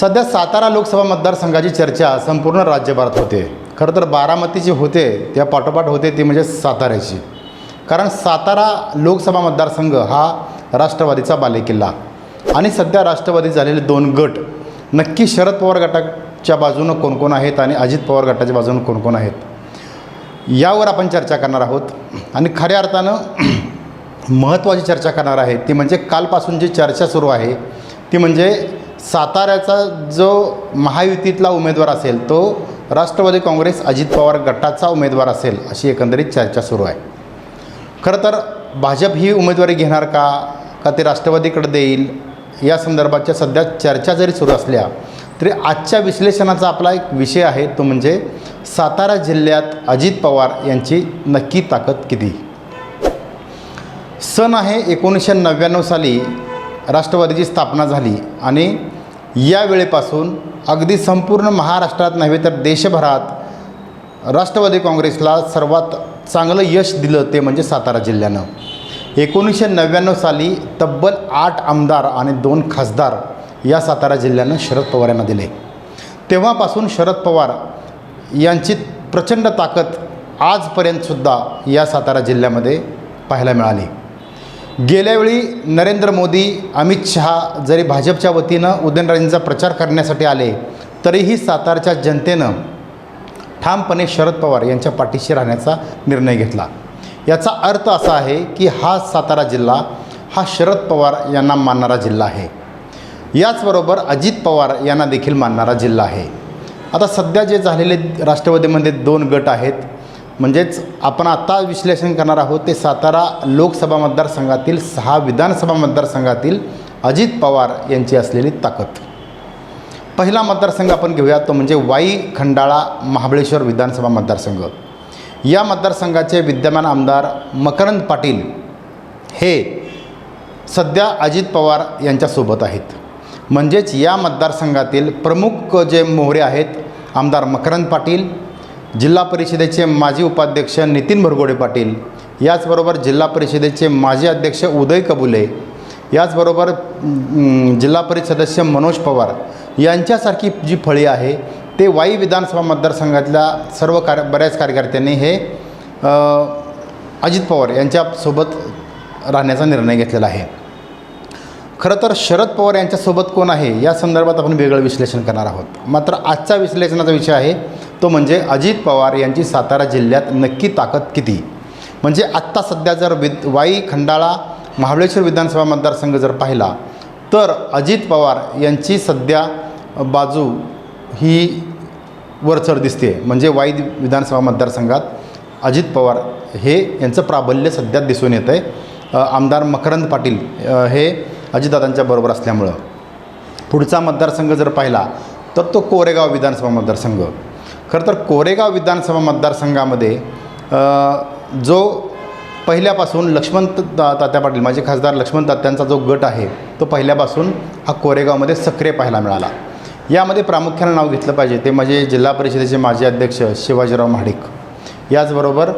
सध्या सातारा लोकसभा मतदारसंघाची चर्चा संपूर्ण राज्यभरात होते. खरं तर बारामतीची होते त्या पाठोपाठ होते ती म्हणजे साताऱ्याची. कारण सातारा लोकसभा मतदारसंघ हा राष्ट्रवादीचा बालेकिल्ला. आणि सध्या राष्ट्रवादी झालेले दोन गट नक्की शरद पवार गटाच्या बाजूनं कोण कोण आहेत आणि अजित पवार गटाच्या बाजूनं कोण कोण आहेत? यावर आपण चर्चा करणार आहोत. आणि खऱ्या अर्थानं महत्त्वाची चर्चा करणार आहे ती म्हणजे कालपासून जी चर्चा सुरू आहे ती म्हणजे साताऱ्याचा जो महायुतीतला उमेदवार असेल तो राष्ट्रवादी काँग्रेस अजित पवार गटाचा उमेदवार असेल अशी एकंदरीत चर्चा सुरू आहे. खरं तर भाजप ही उमेदवारी घेणार का का ते राष्ट्रवादीकडे देईल या संदर्भाच्या सध्या चर्चा जरी सुरू असल्या तरी आजच्या विश्लेषणाचा आपला एक विषय आहे तो म्हणजे सातारा जिल्ह्यात अजित पवार यांची नक्की ताकद किती? सन आहे एकोणीसशे नव्याण्णव साली राष्ट्रवादीची स्थापना झाली आणि या वेळेपासून अगदी संपूर्ण महाराष्ट्रात नव्हे तर देशभरात राष्ट्रवादी काँग्रेसला सर्वात चांगलं यश दिलं ते म्हणजे सातारा जिल्ह्यानं. एकोणीसशे नव्याण्णव साली तब्बल आठ आमदार आणि दोन खासदार या सातारा जिल्ह्यानं शरद पवार यांना दिले. तेव्हापासून शरद पवार यांची प्रचंड ताकद आजपर्यंतसुद्धा या सातारा जिल्ह्यामध्ये पाहायला मिळाली. गेल्यावेळी नरेंद्र मोदी अमित शहा जरी भाजपच्या वतीनं उदयनराजेंचा प्रचार करण्यासाठी आले तरीही सातारच्या जनतेनं ठामपणे शरद पवार यांच्या पाठीशी राहण्याचा निर्णय घेतला. याचा अर्थ असा आहे की हा सातारा जिल्हा हा शरद पवार यांना मानणारा जिल्हा आहे. याचबरोबर अजित पवार यांना देखील मानणारा जिल्हा आहे. आता सध्या जे झालेले राष्ट्रवादीमध्ये दोन गट आहेत म्हणजेच आपण आत्ता विश्लेषण करणार आहोत ते सातारा लोकसभा मतदारसंघातील सहा विधानसभा मतदारसंघातील अजित पवार यांची असलेली ताकद. पहिला मतदारसंघ आपण घेऊया तो म्हणजे वाई खंडाळा महाबळेश्वर विधानसभा मतदारसंघ. या मतदारसंघाचे विद्यमान आमदार मकरंद पाटील हे सध्या अजित पवार यांच्यासोबत आहेत. म्हणजेच या मतदारसंघातील प्रमुख जे मोहरे आहेत आमदार मकरंद पाटील जिल्हा परिषदेचे माजी उपाध्यक्ष नितीन भरगोडे पाटील याचबरोबर जिल्हा परिषदेचे माजी अध्यक्ष उदय कबुले याचबरोबर जिल्हा परिषद सदस्य मनोज पवार यांच्यासारखी जी फळी आहे ते वाई विधानसभा मतदारसंघातल्या सर्व कार बऱ्याच कार्यकर्त्यांनी हे अजित पवार यांच्यासोबत राहण्याचा निर्णय घेतलेला आहे. खरं तर शरद पवार यांच्यासोबत कोण आहे या संदर्भात आपण वेगळं विश्लेषण करणार आहोत. मात्र आजचा विश्लेषणाचा विषय आहे तो म्हणजे अजित पवार यांची सातारा जिल्ह्यात नक्की ताकद किती? म्हणजे आत्ता सध्या जर विद वाई खंडाळा महाबळेश्वर विधानसभा मतदारसंघ जर पाहिला तर अजित पवार यांची सध्या बाजू ही वरचढ दिसते. म्हणजे वाई विधानसभा मतदारसंघात अजित पवार हे यांचं प्राबल्य सध्या दिसून येतं आहे आमदार मकरंद पाटील हे अजितदादांच्या बरोबर असल्यामुळं. पुढचा मतदारसंघ जर पाहिला तर तो कोरेगाव विधानसभा मतदारसंघ. खरं तर कोरेगाव विधानसभा मतदारसंघामध्ये जो पहिल्यापासून लक्ष्मण तात्या पाटील माझे खासदार लक्ष्मण तात्यांचा जो गट आहे तो पहिल्यापासून हा कोरेगावमध्ये सक्रिय पाहायला मिळाला. यामध्ये प्रामुख्यानं नाव घेतलं पाहिजे ते म्हणजे जिल्हा परिषदेचे माजी अध्यक्ष शिवाजीराव महाडिक. याचबरोबर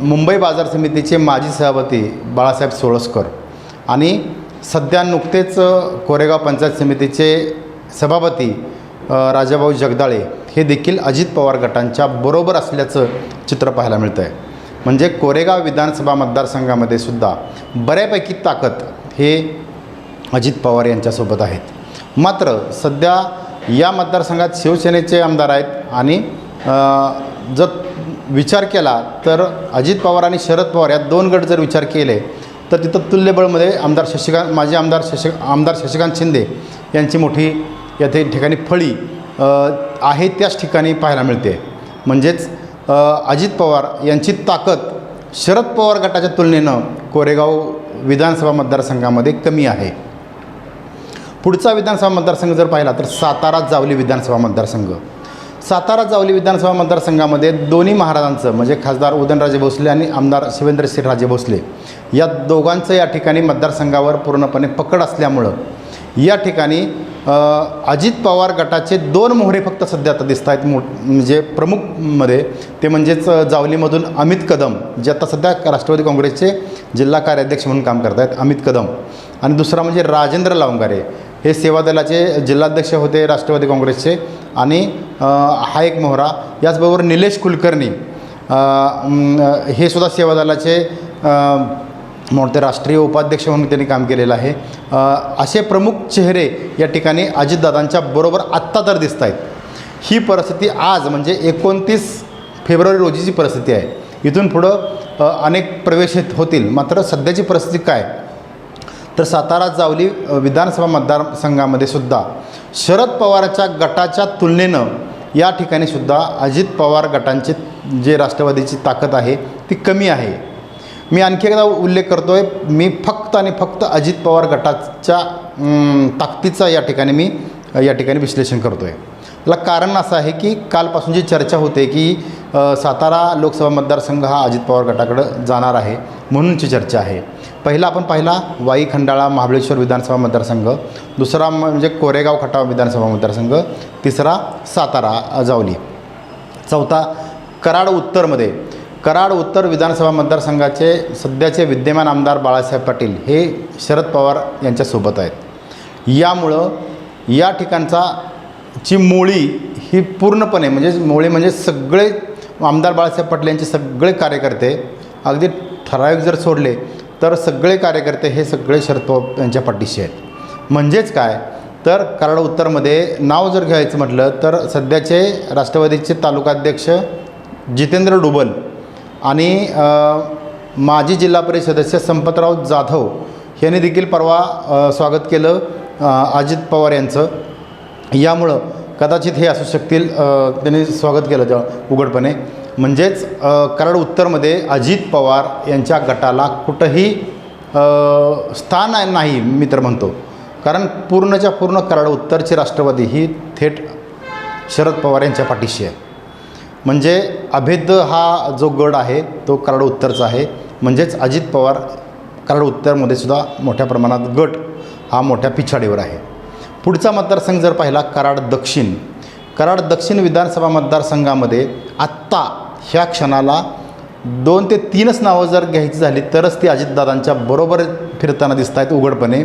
मुंबई बाजार समितीचे माजी सभापती बाळासाहेब सोळसकर आणि सध्या नुकतेच कोरेगाव पंचायत समितीचे सभापती राजाभाऊ जगदाळे हे देखील अजित पवार गटांच्या बरोबर असल्याचं चित्र पाहायला मिळतं आहे म्हणजे कोरेगाव विधानसभा मतदारसंघामध्ये सुद्धा बऱ्यापैकी ताकद हे अजित पवार यांच्यासोबत आहेत. मात्र सध्या या मतदारसंघात शिवसेनेचे आमदार आहेत आणि जर विचार केला तर अजित पवार आणि शरद पवार या दोन गट जर विचार केले तर तिथं तुल्यबळमध्ये आमदार शशिकांत माजी आमदार शशि आमदार शशिकांत शिंदे यांची मोठी या ठिकाणी फळी आहे त्याच ठिकाणी पाहायला मिळते. म्हणजेच अजित पवार यांची ताकद शरद पवार गटाच्या तुलनेनं कोरेगाव विधानसभा मतदारसंघामध्ये कमी आहे. पुढचा विधानसभा मतदारसंघ जर पाहिला तर सातारा जावली विधानसभा मतदारसंघ. सातारा जावली विधानसभा मतदारसंघामध्ये दोन्ही महाराजांचं म्हणजे खासदार उदयनराजे भोसले आणि आमदार शिवेंद्रसिंहराजे भोसले या दोघांचं या ठिकाणी मतदारसंघावर पूर्णपणे पकड असल्यामुळं या ठिकाणी अजित पवार गटाचे दोन मोहरे फक्त सध्या आता दिसत आहेत मो म्हणजे प्रमुखमध्ये. ते म्हणजेच जावलीमधून अमित कदम जे आता सध्या राष्ट्रवादी काँग्रेसचे जिल्हा कार्याध्यक्ष म्हणून काम करत आहेत अमित कदम. आणि दुसरा म्हणजे राजेंद्र लावंगारे. हे सेवा दलाचे जिल्हाध्यक्ष होते राष्ट्रवादी काँग्रेसचे. आणि हा एक मोहरा. याचबरोबर निलेश कुलकर्णी हे सुद्धा सेवा दलाचे अ, मोठे राष्ट्रीय उपाध्यक्ष म्हणून त्यांनी काम केलेलं आहे. असे प्रमुख चेहरे या ठिकाणी अजितदादांच्या बरोबर आत्ता तर दिसत आहेत. ही परिस्थिती आज म्हणजे एकोणतीस फेब्रुवारी रोजीची परिस्थिती आहे. इथून पुढं अनेक प्रवेश होतील. मात्र सध्याची परिस्थिती काय? तर सातारा जावली विधानसभा मतदारसंघामध्ये सुद्धा शरद पवारच्या गटाच्या तुलनेनं या ठिकाणी सुद्धा अजित पवार गटांची जे राष्ट्रवादीची ताकद आहे ती कमी आहे. मी आणखी एकदा उल्लेख करतो आहे मी फक्त आणि फक्त अजित पवार गटाच्या ताकदीचा या ठिकाणी मी या ठिकाणी विश्लेषण करतो आहे ला कारण असं आहे की कालपासून जी चर्चा होते की सातारा लोकसभा मतदारसंघ हा अजित पवार गटाकडं जाणार आहे म्हणूनची चर्चा आहे. पहिला आपण पाहिला वाई खंडाळा महाबळेश्वर विधानसभा मतदारसंघ दुसरा म्हणजे कोरेगाव खटाव विधानसभा मतदारसंघ तिसरा सातारा जावली. चौथा कराड उत्तरमध्ये कराड उत्तर विधानसभा मतदारसंघाचे सध्याचे विद्यमान आमदार बाळासाहेब पाटील हे शरद पवार यांच्यासोबत आहेत. यामुळं या ठिकाणचा ची मोळी ही पूर्णपणे म्हणजे मोळी म्हणजे सगळे आमदार बाळासाहेब पाटील यांचे सगळे कार्यकर्ते अगदी ठराविक जर सोडले तर सगळे कार्यकर्ते हे सगळे शरद पवार यांच्या पाठीशी आहेत. म्हणजेच काय? तर कराड उत्तरमध्ये नाव जर घ्यायचं म्हटलं तर सध्याचे राष्ट्रवादीचे तालुकाध्यक्ष जितेंद्र डुबल आणि माजी जिल्हा परिषद सदस्य संपतराव जाधव यांनी देखील परवा स्वागत केलं अजित पवार यांचं. यामुळं कदाचित हे असू शकतील त्यांनी स्वागत केलं जेव्हा उघडपणे. म्हणजेच कराड उत्तरमध्ये अजित पवार यांच्या गटाला कुठंही स्थान आहे- नाही मी तर म्हणतो. कारण पूर्णच्या पूर्ण कराड उत्तरची राष्ट्रवादी ही थेट शरद पवार यांच्या पाठीशी आहे. म्हणजे अभेद हा जो गड आहे तो कराड उत्तरचा आहे. म्हणजेच अजित पवार कराड उत्तरमध्ये सुद्धा मोठ्या प्रमाणात गट हा मोठ्या पिछाडीवर आहे. पुढचा मतदारसंघ जर पाहिला कराड दक्षिण. कराड दक्षिण विधानसभा मतदारसंघामध्ये आत्ता ह्या क्षणाला दोन ते तीनच नावं जर घ्यायची झाली तरच ती अजितदादांच्या बरोबर फिरताना दिसत आहेत उघडपणे.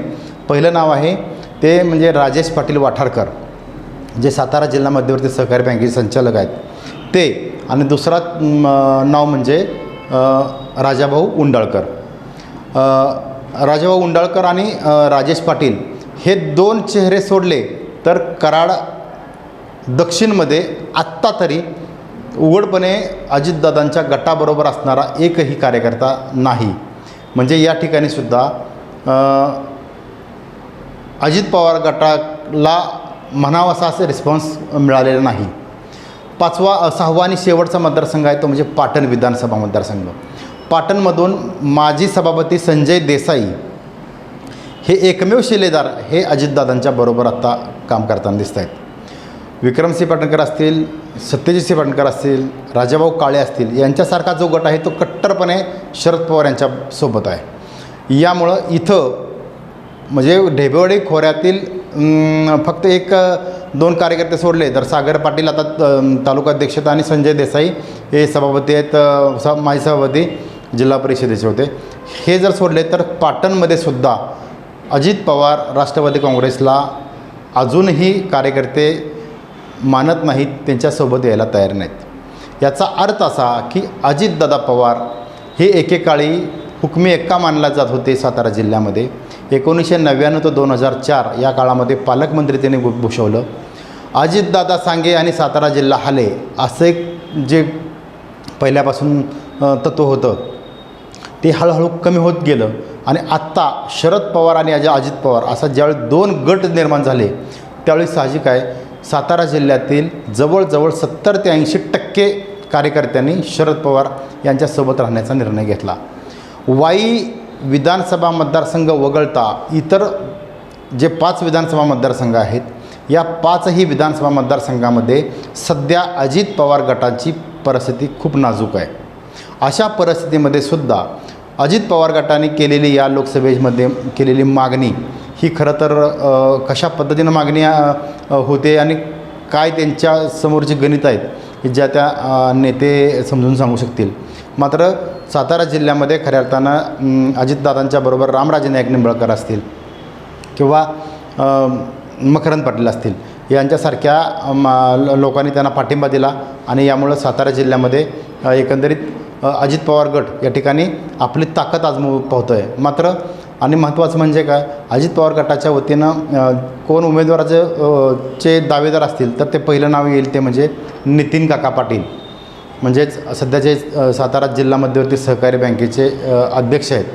पहिलं नाव आहे ते म्हणजे राजेश पाटील वाठारकर जे सातारा जिल्हा मध्यवर्ती सहकारी बँकेचे संचालक आहेत. ते. आणि दुसरा नाव म्हणजे राजाभाऊ उंडाळकर. राजाभाऊ उंडाळकर आणि राजेश पाटील हे दोन चेहरे सोडले तर कराड दक्षिणमध्ये आत्ता तरी उघडपणे अजितदादांच्या गटाबरोबर असणारा एकही कार्यकर्ता नाही. म्हणजे या ठिकाणी सुद्धा अजित पवार गटाला म्हणावासा असे रिस्पॉन्स मिळालेला नाही. पाचवा सहावा आणि शेवटचा मतदारसंघ आहे तो म्हणजे पाटण विधानसभा मतदारसंघ. पाटणमधून माजी सभापती संजय देसाई हे एकमेव शिलेदार हे अजितदादांच्या बरोबर आत्ता काम करताना दिसत आहेत. विक्रमसिंह पाटणकर असतील सत्यजितसिंह पाटणकर असतील राजाभाऊ काळे असतील यांच्यासारखा जो गट आहे तो कट्टरपणे शरद पवार यांच्यासोबत आहे. यामुळं इथं म्हणजे ढेबेवाडी खोऱ्यातील फक्त एक दोन कार्यकर्ते सोडले. तर सागर पाटील आता तालुका अध्यक्षता आणि संजय देसाई हे सभापती आहेत स माजी सभापती जिल्हा परिषदेचे होते. हे जर सोडले तर पाटणमध्ये सुद्धा अजित पवार राष्ट्रवादी काँग्रेसला अजूनही कार्यकर्ते मानत नाहीत त्यांच्यासोबत यायला तयार नाहीत. याचा अर्थ असा की अजितदादा पवार हे एकेकाळी हुकमी एक्का मानला जात होते सातारा जिल्ह्यामध्ये. एकोणीसशे नव्याण्णव ते दोन हजार चार या काळामध्ये पालकमंत्री त्यांनी भूषवलं. अजितदादा सांगे आणि सातारा जिल्हा हाले असं एक जे पहिल्यापासून तत्त्व होतं ते हळूहळू कमी होत गेलं. आणि आत्ता शरद पवार आणि अजय अजित पवार असा ज्यावेळी दोन गट निर्माण झाले त्यावेळी साहजिक आहे सातारा जिल्ह्यातील जवळजवळ सत्तर ते ऐंशी टक्के कार्यकर्त्यांनी शरद पवार यांच्यासोबत राहण्याचा निर्णय घेतला. वाई विधानसभा मतदारसंघ वगळता इतर जे पाच विधानसभा मतदारसंघ आहेत या पाचही विधानसभा मतदारसंघामध्ये सध्या अजित पवार गटाची परिस्थिती खूप नाजूक आहे. अशा परिस्थितीमध्ये सुद्धा अजित पवार गटाने केलेली या लोकसभेमध्ये केलेली मागणी ही खरं तर कशा पद्धतीनं मागणी होते आणि काय त्यांच्या समोरची गणित आहेत ज्या त्या नेते समजून सांगू शकतील. मात्र सातारा जिल्ह्यामध्ये खऱ्या अर्थानं अजितदादांच्या बरोबर रामराजे नाईक निंबळकर असतील किंवा मकरंद पाटील असतील यांच्यासारख्या लोकांनी त्यांना पाठिंबा दिला आणि यामुळं सातारा जिल्ह्यामध्ये एकंदरीत अजित पवार गट या ठिकाणी आपली ताकद आजमू पाहतो आहे मात्र आणि महत्त्वाचं म्हणजे काय? अजित पवार गटाच्या वतीनं कोण उमेदवाराचे चे दावेदार असतील तर ते पहिलं नाव येईल ते म्हणजे नितीन काका पाटील. म्हणजेच सध्याचे सातारा जिल्हा मध्यवर्ती सहकारी बँकेचे अध्यक्ष आहेत.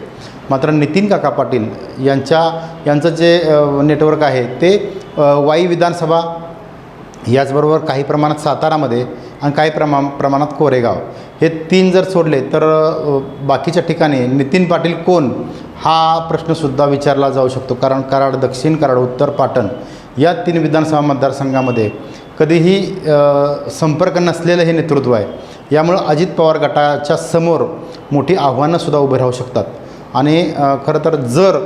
मात्र नितीन काका पाटील यांच्या यांचं जे नेटवर्क आहे ते वाई विधानसभा याचबरोबर काही प्रमाणात सातारामध्ये आणि काही प्रमा प्रमाणात कोरेगाव. हे तीन जर सोडले तर बाकीच्या ठिकाणी नितीन पाटील कोण? हा प्रश्नसुद्धा विचारला जाऊ शकतो. कारण कराड दक्षिण कराड उत्तर पाटण या तीन विधानसभा मतदारसंघामध्ये कधीही संपर्क नसलेलं हे नेतृत्व आहे. यामुळं अजित पवार गटाच्या समोर मोठी आव्हानंसुद्धा उभी राहू शकतात. आणि खरं तर जर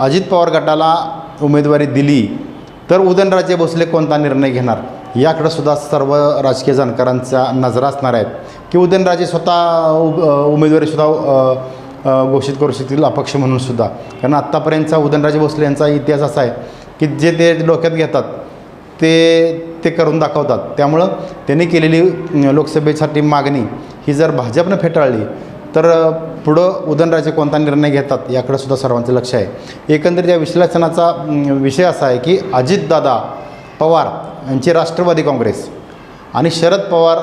अजित पवार गटाला उमेदवारी दिली तर उदयनराजे भोसले कोणता निर्णय घेणार? याकडंसुद्धा सर्व राजकीय जाणकारांचा नजरा असणार आहेत. की उदयनराजे स्वतः उ- उमेदवारीसुद्धा घोषित करू शकतील अपक्ष म्हणून सुद्धा. कारण आत्तापर्यंतचा उदयनराजे भोसले यांचा इतिहास असा आहे की जे ते डोक्यात घेतात ते ते करून दाखवतात. त्यामुळं त्यांनी केलेली लोकसभेसाठी मागणी ही जर भाजपनं फेटाळली तर पुढं उदयनराजे कोणता निर्णय घेतात याकडे सुद्धा सर्वांचं लक्ष आहे. एकंदरीत या विश्लेषणाचा विषय असा आहे की अजितदादा पवार यांची राष्ट्रवादी काँग्रेस आणि शरद पवार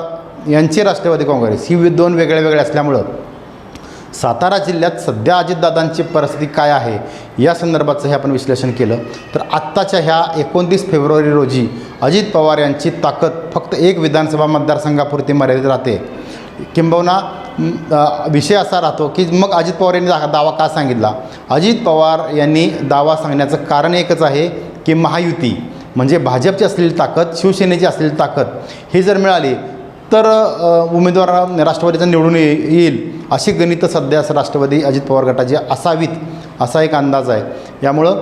यांची राष्ट्रवादी काँग्रेस ही वि- दोन वेगळ्या वेगळ्या असल्यामुळं सातारा जिल्ह्यात सध्या अजितदादांची परिस्थिती काय आहे या संदर्भाचं हे आपण विश्लेषण केलं. तर आत्ताच्या ह्या एकोणतीस फेब्रुवारी रोजी अजित पवार यांची ताकद फक्त एक विधानसभा मतदारसंघापुरती मर्यादित राहते. किंबहुना विषय असा राहतो की मग अजित पवार यांनी दा- दावा का सांगितला? अजित पवार यांनी दावा सांगण्याचं कारण एकच आहे की महायुती म्हणजे भाजपची असलेली ताकद शिवसेनेची असलेली ताकद ही जर मिळाली तर उमेदवार राष्ट्रवादीचा निवडून येईल. अशी गणितं सध्या राष्ट्रवादी अजित पवार गटाची असावीत असा एक अंदाज आहे. यामुळं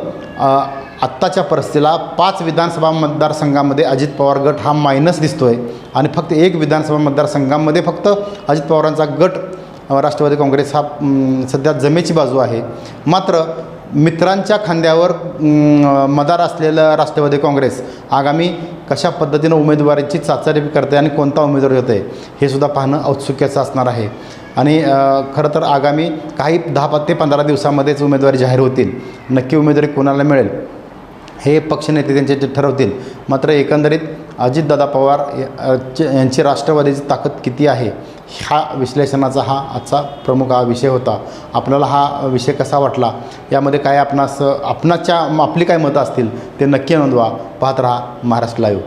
आत्ताच्या परिस्थितीला पाच विधानसभा मतदारसंघामध्ये अजित पवार गट हा मायनस दिसतो आहे आणि फक्त एक विधानसभा मतदारसंघामध्ये फक्त अजित पवारांचा गट राष्ट्रवादी काँग्रेस हा सध्या जमेची बाजू आहे. मात्र मित्रांच्या खांद्यावर मदार असलेलं राष्ट्रवादी काँग्रेस आगामी कशा पद्धतीनं उमेदवारीची चाचणी करते आणि कोणता उमेदवार होते हे सुद्धा पाहणं औत्सुक्याचं असणार आहे. आणि खरं तर आगामी काही दहा ते पंधरा दिवसामध्येच उमेदवारी जाहीर होतील. नक्की उमेदवारी कोणाला मिळेल? हे पक्षनेते त्यांचे जे ठरवतील. मात्र एकंदरीत अजितदादा पवार या- यांची राष्ट्रवादीची ताकद किती आहे? ह्या विश्लेषणाचा हा आजचा प्रमुख हा विषय होता. आपल्याला हा विषय कसा वाटला? यामध्ये काय आपणास आपणाच्या आपली काय मतं असतील ते नक्की नोंदवा. पाहत राहा महाराष्ट्र लाईव्ह